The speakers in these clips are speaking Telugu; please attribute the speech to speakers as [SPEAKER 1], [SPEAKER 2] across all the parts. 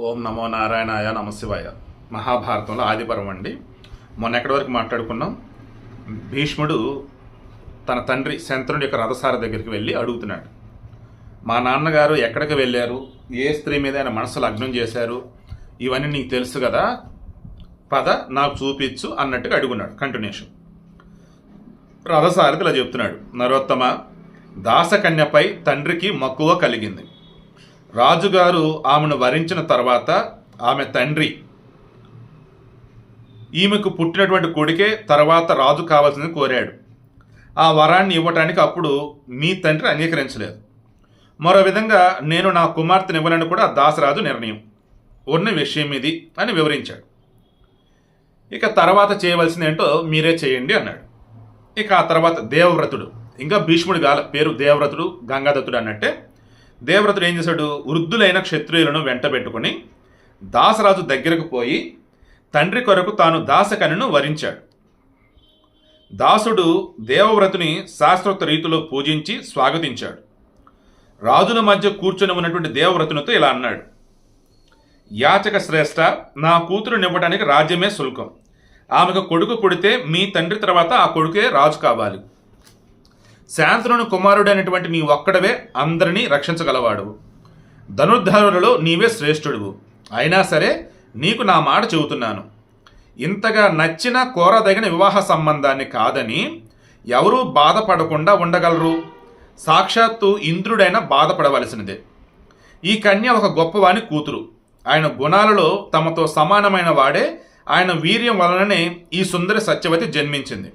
[SPEAKER 1] ఓం నమో నారాయణాయ నమశివాయ. మహాభారతంలో ఆదిపరం అండి. మొన్న ఎక్కడి వరకు మాట్లాడుకున్నాం? భీష్ముడు తన తండ్రి శంతనుడి యొక్క రథసార దగ్గరికి వెళ్ళి అడుగుతున్నాడు. మా నాన్నగారు ఎక్కడికి వెళ్ళారు? ఏ స్త్రీ మీద ఆయన మనసు లగ్నం చేశారు? ఇవన్నీ నీకు తెలుసు కదా? పద నాకు చూపించు అన్నట్టుగా అడుగున్నాడు. కంటిన్యూషన్ రథసారథి ఇలా చెప్తున్నాడు. నరోత్తమ దాసకన్యపై తండ్రికి మక్కువ కలిగింది. రాజుగారు ఆమెను వరించిన తర్వాత ఆమె తండ్రి ఈమెకు పుట్టినటువంటి కొడుకే తర్వాత రాజు కావాల్సింది కోరాడు. ఆ వరాన్ని ఇవ్వటానికి అప్పుడు మీ తండ్రి అంగీకరించలేదు. మరో విధంగా నేను నా కుమార్తెని ఇవ్వనని కూడా దాసరాజు నిర్ణయం. ఉన్న విషయం ఇది అని వివరించాడు. ఇక తర్వాత చేయవలసింది ఏంటో మీరే చేయండి అన్నాడు. ఇక ఆ తర్వాత దేవవ్రతుడు ఇంకా భీష్ముడు గాల పేరు దేవవ్రతుడు గంగాదత్తుడు అన్నట్టే దేవవ్రతుడు ఏం చేశాడు? వృద్ధులైన క్షత్రియులను వెంటబెట్టుకుని దాసరాజు దగ్గరకు పోయి తండ్రి కొరకు తాను దాసకనును వరించాడు. దాసుడు దేవవ్రతుని శాస్త్రోక్త రీతిలో పూజించి స్వాగతించాడు. రాజుల మధ్య కూర్చొని ఉన్నటువంటి దేవవ్రతునితో ఇలా అన్నాడు. యాచక శ్రేష్ట నా కూతురునివ్వడానికి రాజ్యమే శుల్కం. ఆమెకు కొడుకు పుడితే మీ తండ్రి తర్వాత ఆ కొడుకే రాజు కావాలి. శాంతనుని కుమారుడైనటువంటి నీ ఒక్కడవే అందరినీ రక్షించగలవాడు. ధనుర్ధారులలో నీవే శ్రేష్ఠుడువు. అయినా సరే నీకు నా మాట చెబుతున్నాను. ఇంతగా నచ్చిన కోరదగిన వివాహ సంబంధాన్ని కాదని ఎవరూ బాధపడకుండా ఉండగలరు. సాక్షాత్తు ఇంద్రుడైన బాధపడవలసినదే. ఈ కన్య ఒక గొప్పవాని కూతురు. ఆయన గుణాలలో తమతో సమానమైన వాడే. ఆయన వీర్యం వలననే ఈ సుందరి సత్యవతి జన్మించింది.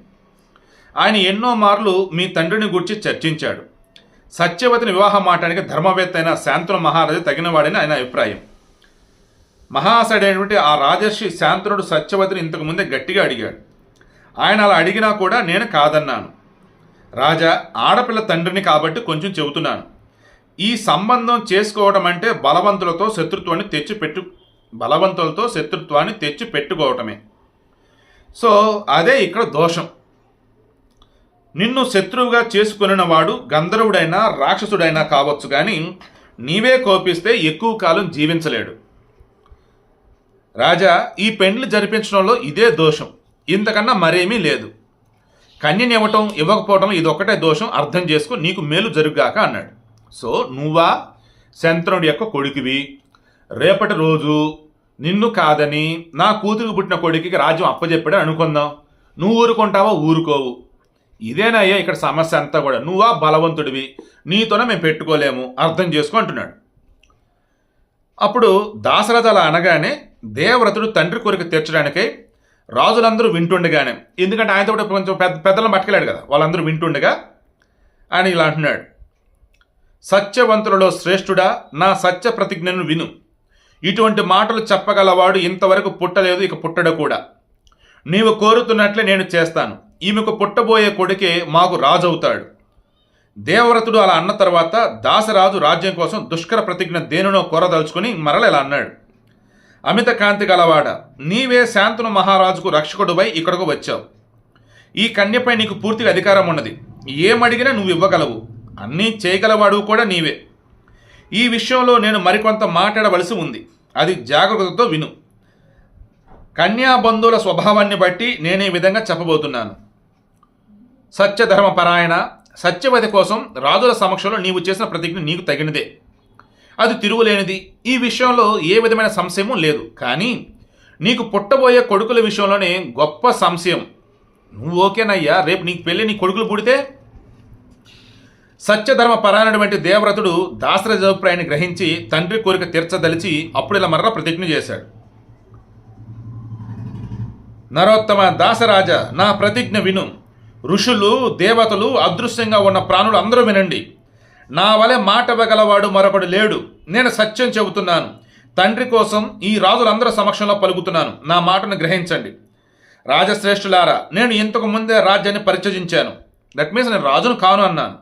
[SPEAKER 1] ఆయన ఎన్నో మార్లు మీ తండ్రిని గురించి చర్చించాడు. సత్యవతిని వివాహం మాటానికి ధర్మవేత్త అయిన శాంతను మహారాజు తగినవాడని ఆయన అభిప్రాయం. మహాసడైనటువంటి ఆ రాజర్షి శాంతనుడు సత్యవతిని ఇంతకు ముందే గట్టిగా అడిగాడు. ఆయన అలా అడిగినా కూడా నేను కాదన్నాను. రాజా ఆడపిల్ల తండ్రిని కాబట్టి కొంచెం చెబుతున్నాను. ఈ సంబంధం చేసుకోవడం అంటే బలవంతులతో శత్రుత్వాన్ని తెచ్చి పెట్టు బలవంతులతో శత్రుత్వాన్ని తెచ్చి పెట్టుకోవటమే. సో అదే ఇక్కడ దోషం. నిన్ను శత్రువుగా చేసుకున్న వాడు గంధర్వుడైనా రాక్షసుడైనా కావచ్చు కానీ నీవే కోపిస్తే ఎక్కువ కాలం జీవించలేడు. రాజా ఈ పెండ్లు జరిపించడంలో ఇదే దోషం. ఇంతకన్నా మరేమీ లేదు. కన్యని ఇవ్వటం ఇవ్వకపోవటం ఇది ఒకటే దోషం అర్థం చేసుకో నీకు మేలు జరుగుగాక అన్నాడు. సో నువ్వా? శంతనుడి యొక్క కొడుకువి. రేపటి రోజు నిన్ను కాదని నా కూతురు పుట్టిన కొడుకుకి రాజ్యం అప్పచెప్పాడని అనుకుందాం. నువ్వు ఊరుకుంటావా? ఊరుకోవు. ఇదేనయ్యా ఇక్కడ సమస్య అంతా కూడా? నువ్వా బలవంతుడివి? నీతోనే మేము పెట్టుకోలేము. అర్థం చేసుకో అంటున్నాడు. అప్పుడు దాశరథ అలా అనగానే దేవవ్రతుడు తండ్రి కోరిక తీర్చడానికై రాజులందరూ వింటుండగానే ఎందుకంటే ఆయనతో కూడా కొంచెం పెద్ద పెద్దలను పట్టుకెళ్ళాడు కదా వాళ్ళందరూ వింటుండగా ఆయన ఇలా అంటున్నాడు. సత్యవంతులలో శ్రేష్ఠుడా నా సత్య ప్రతిజ్ఞను విను. ఇటువంటి మాటలు చెప్పగలవాడు ఇంతవరకు పుట్టలేదు ఇక పుట్టడు కూడా. నీవు కోరుతున్నట్లే నేను చేస్తాను. ఈమెకు పుట్టబోయే కొడుకే మాకు రాజవుతాడు. దేవవ్రతుడు అలా అన్న తర్వాత దాసరాజు రాజ్యం కోసం దుష్కర ప్రతిజ్ఞ దేనినో కొరదలుచుకుని మరల ఇలా అన్నాడు. అమిత కాంతి గలవాడ నీవే శాంతను మహారాజుకు రక్షకుడువై ఇక్కడకు వచ్చావు. ఈ కన్యపై నీకు పూర్తిగా అధికారం ఉన్నది. ఏమడిగినా నువ్వు ఇవ్వగలవు. అన్నీ చేయగలవాడు కూడా నీవే. ఈ విషయంలో నేను మరికొంత మాట్లాడవలసి ఉంది. అది జాగ్రత్తతో విను. కన్యాబంధువుల స్వభావాన్ని బట్టి నేను ఈ విధంగా చెప్పబోతున్నాను. సత్యధర్మపరాయణ సత్యవతి కోసం రాజుల సమక్షంలో నీవు చేసిన ప్రతిజ్ఞ నీకు తగినదే. అది తిరుగులేనిది. ఈ విషయంలో ఏ విధమైన సంశయము లేదు. కానీ నీకు పుట్టబోయే కొడుకుల విషయంలోనే గొప్ప సంశయం. నువ్వు ఓకేనయ్యా రేపు నీకు పెళ్ళి నీ కొడుకులు పుడితే? సత్యధర్మ పరాయణటువంటి దేవవ్రతుడు దాసరథ అభిప్రాయాన్ని గ్రహించి తండ్రి కోరిక తీర్చదలిచి అప్పుడు ఇలా మర్ర ప్రతిజ్ఞ చేశాడు. నరోత్తమ దాసరాజ నా ప్రతిజ్ఞ విను. ఋషులు దేవతలు అదృశ్యంగా ఉన్న ప్రాణులు అందరూ వినండి. నా వలె మాట వెగలవాడు మరొకడు లేడు. నేను సత్యం చెబుతున్నాను. తండ్రి కోసం ఈ రాజులందరి సమక్షంలో పలుకుతున్నాను. నా మాటను గ్రహించండి. రాజశ్రేష్ఠులారా నేను ఇంతకు ముందే రాజ్యాన్ని పరిచయించాను. దట్ మీన్స్ నేను రాజును కాను అన్నాను.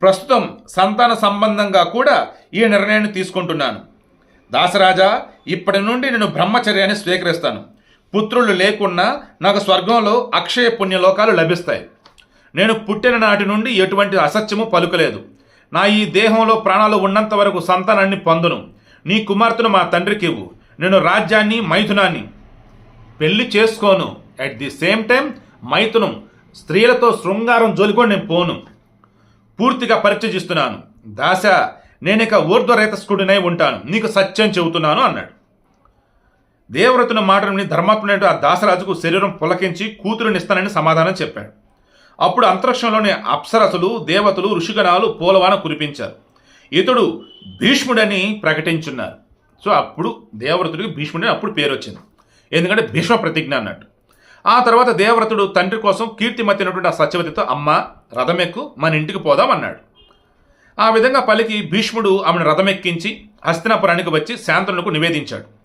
[SPEAKER 1] ప్రస్తుతం సంతాన సంబంధంగా కూడా ఈ నిర్ణయాన్ని తీసుకుంటున్నాను. దాసరాజా ఇప్పటి నుండి నేను బ్రహ్మచర్యాన్ని స్వీకరిస్తాను. పుత్రులు లేకున్నా నాకు స్వర్గంలో అక్షయ పుణ్యలోకాలు లభిస్తాయి. నేను పుట్టిన నాటి నుండి ఎటువంటి అసత్యము పలుకలేదు. నా ఈ దేహంలో ప్రాణాలు ఉన్నంత వరకు సంతానాన్ని పొందును. నీ కుమార్తెను మా తండ్రికి ఇవ్వు. నేను రాజ్యాన్ని మైథునాన్ని పెళ్ళి చేసుకోను. అట్ ది సేమ్ టైం మైథునం స్త్రీలతో శృంగారం జోలికొని నేను పోను. పూర్తిగా పరిచయిస్తున్నాను దాశ నేనిక ఊర్ధ్వరేతస్కుడినై ఉంటాను. నీకు సత్యం చెబుతున్నాను అన్నాడు. దేవవ్రతుని మాటని విని ధర్మాత్ముడైన ఆ దాసరాజుకు శరీరం పులకించి కూతురునిస్తానని సమాధానం చెప్పాడు. అప్పుడు అంతరిక్షంలోని అప్సరసులు దేవతలు ఋషిగణాలు పూలవాన కురిపించారు. ఇతడు భీష్ముడని ప్రకటించున్నారు. సో అప్పుడు దేవవ్రతుడికి భీష్ముడని అప్పుడు పేరు వచ్చింది. ఎందుకంటే భీష్మ ప్రతిజ్ఞ అన్నట్టు. ఆ తర్వాత దేవవ్రతుడు తండ్రి కోసం కీర్తిమతినటువంటి ఆ సత్యవతితో అమ్మ రథమెక్కు మన ఇంటికి పోదాం అన్నాడు. ఆ విధంగా పలికి భీష్ముడు ఆమెను రథమెక్కించి హస్తినాపురానికి వచ్చి శాంతనులకు నివేదించాడు.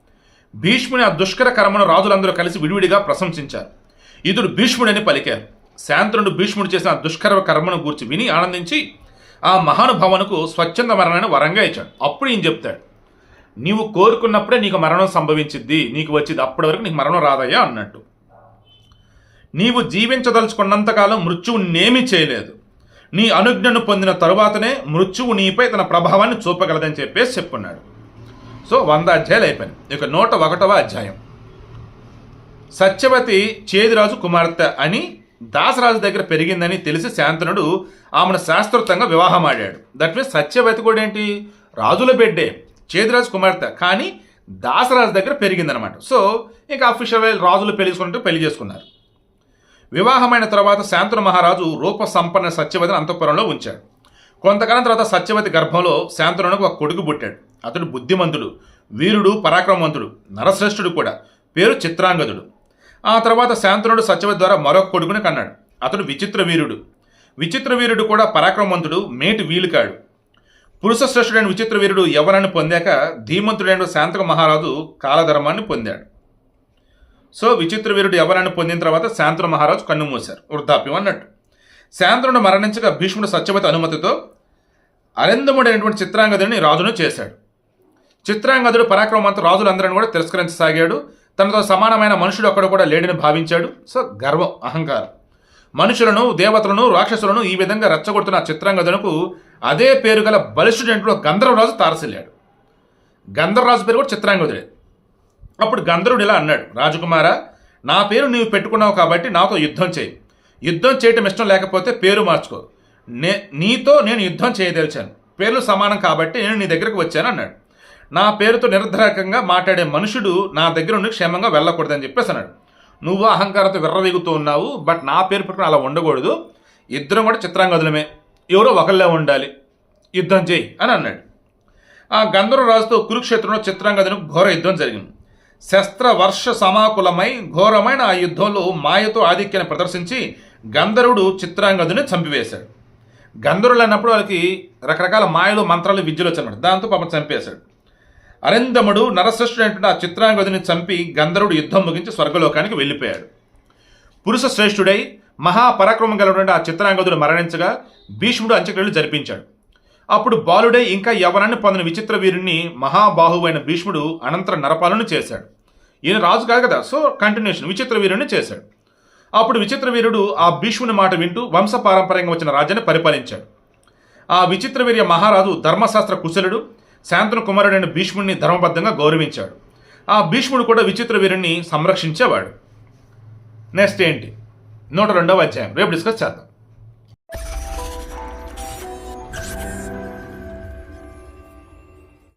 [SPEAKER 1] భీష్ముని ఆ దుష్కర కర్మను రాజులందరూ కలిసి విడివిడిగా ప్రశంసించారు. ఇతడు భీష్ముడని పలికారు. శాంతనుడు భీష్ముడు చేసిన ఆ దుష్కర కర్మను గూర్చి విని ఆనందించి ఆ మహానుభావనకు స్వచ్ఛంద మరణాన్ని వరంగా ఇచ్చాడు. అప్పుడు ఈయన చెప్తాడు నీవు కోరుకున్నప్పుడే నీకు మరణం సంభవించిద్ది. నీకు వచ్చింది అప్పటి వరకు నీకు మరణం రాదయ్యా అన్నట్టు. నీవు జీవించదలుచుకున్నంతకాలం మృత్యువు నేమి చేయలేదు. నీ అనుజ్ఞను పొందిన తరువాతనే మృత్యువు నీపై తన ప్రభావాన్ని చూపగలదని చెప్పేసి చెప్పున్నాడు. సో వంద అధ్యాయాలు అయిపోయినాయి. ఇక నూట ఒకటవ అధ్యాయం. సత్యవతి చేదిరాజు కుమార్తె అని దాసరాజు దగ్గర పెరిగిందని తెలిసి శాంతనుడు ఆమెను శాస్త్రోక్తంగా వివాహం ఆడాడు. దట్ మీన్స్ సత్యవతి కూడా ఏంటి? రాజుల బిడ్డే చేదిరాజు కుమార్తె. కానీ దాసరాజు దగ్గర పెరిగిందనమాట సో ఇంకా అఫీషియల్ రాజులు పెళ్ళి చేసుకుంటూ పెళ్ళి చేసుకున్నారు. వివాహమైన తర్వాత శాంతను మహారాజు రూప సంపన్న సత్యవతిని అంతఃపురంలో ఉంచాడు. కొంతకాలం తర్వాత సత్యవతి గర్భంలో శాంతనునికి ఒక కొడుకు పుట్టాడు. అతడు బుద్ధిమంతుడు వీరుడు పరాక్రమవంతుడు నరశ్రేష్ఠుడు కూడా పేరు చిత్రాంగదుడు. ఆ తర్వాత శాంతనుడు సత్యవ ద్వారా మరొక కొడుకుని కన్నాడు. అతడు విచిత్ర వీరుడు. విచిత్ర వీరుడు కూడా పరాక్రమవంతుడు మేటి వీలుకాడు. పురుష శ్రేష్ఠుడైన విచిత్ర వీరుడు యవనాన్ని పొందాక ధీమంతుడైన శాంతక మహారాజు కాలధర్మాన్ని పొందాడు. సో విచిత్ర వీరుడు యవనాన్ని పొందిన తర్వాత శాంతను మహారాజు కన్ను మూశారు. వృద్ధాప్యం అన్నట్టు. శాంతనుడు మరణించగా భీష్ముడు సత్యవతి అనుమతితో అరిందముడైనటువంటి చిత్రాంగదుని రాజును చేశాడు. చిత్రాంగదుడు పరాక్రమవంత రాజులందరిని కూడా తిరస్కరించసాగాడు. తనతో సమానమైన మనుషుడు ఒక్కడు కూడా లేడని భావించాడు. సో గర్వం అహంకారం. మనుషులను దేవతలను రాక్షసులను ఈ విధంగా రెచ్చగొడుతున్న చిత్రాంగదునకు అదే పేరు గల బలిష్ఠుడైనటువంటి గంధర్వరాజు తారసిల్లాడు గంధర్వరాజు పేరు కూడా చిత్రాంగదుడే. అప్పుడు గంధర్వుడు ఇలా అన్నాడు రాజకుమార నా పేరు నీవు పెట్టుకున్నావు కాబట్టి నాతో యుద్ధం చేయి. యుద్ధం చేయటం ఇష్టం లేకపోతే పేరు మార్చుకో. నే నీతో నేను యుద్ధం చేయదలిచాను. పేర్లు సమానం కాబట్టి నేను నీ దగ్గరకు వచ్చాను అన్నాడు. నా పేరుతో నిరర్ధరకంగా మాట్లాడే మనుషుడు నా దగ్గర నుండి క్షేమంగా వెళ్ళకూడదని చెప్పేసి అన్నాడు. నువ్వు అహంకారంతో విర్రవెగుతూ ఉన్నావు బట్ నా పేరు పెట్టుకుని అలా ఉండకూడదు. ఇద్దరం కూడా చిత్రాంగదులమే ఎవరో ఒకళ్ళే ఉండాలి. యుద్ధం చేయి అని అన్నాడు. ఆ గంధర్వ రాజుతో కురుక్షేత్రంలో చిత్రాంగదను ఘోర యుద్ధం జరిగింది. శస్త్ర వర్ష సమాకులమై ఘోరమైన ఆ యుద్ధంలో మాయతో ఆధిక్యాన్ని ప్రదర్శించి గంధర్వుడు చిత్రాంగదుని చంపివేశాడు. గంధర్వులు అన్నప్పుడు వాళ్ళకి రకరకాల మాయలు మంత్రాలు విద్యలు వచ్చినాడు దాంతో పాపం చంపేశాడు. అరందముడు నరశ్రేష్ఠుడు అంటున్న ఆ చిత్రాంగదుని చంపి గంధర్వుడు యుద్ధం ముగించి స్వర్గలోకానికి వెళ్ళిపోయాడు. పురుష శ్రేష్ఠుడై మహాపరాక్రమం గలటువంటి ఆ చిత్రాంగదుడు మరణించగా భీష్ముడు అంత్యక్రియలు జరిపించాడు. అప్పుడు బాలుడై ఇంకా యవనాన్ని పొందిన విచిత్ర వీరుణ్ణి మహాబాహువైన భీష్ముడు అనంతర నరపాలను చేశాడు. ఈయన రాజు కాదు కదా సో కంటిన్యూషన్ విచిత్ర వీరుణ్ణి చేశాడు. అప్పుడు విచిత్ర వీరుడు ఆ భీష్ముని మాట వింటూ వంశపారంపర్యంగా వచ్చిన రాజ్యాన్ని పరిపాలించాడు. ఆ విచిత్ర వీర్య మహారాజు ధర్మశాస్త్ర కుశలుడు శాంతను కుమారుడైన భీష్ముడిని ధర్మబద్ధంగా గౌరవించాడు. ఆ భీష్ముడు కూడా విచిత్ర వీరుణ్ణి సంరక్షించేవాడు. నెక్స్ట్ ఏంటి? నూట రెండవ అధ్యాయం. రేపు డిస్కస్ చేద్దాం.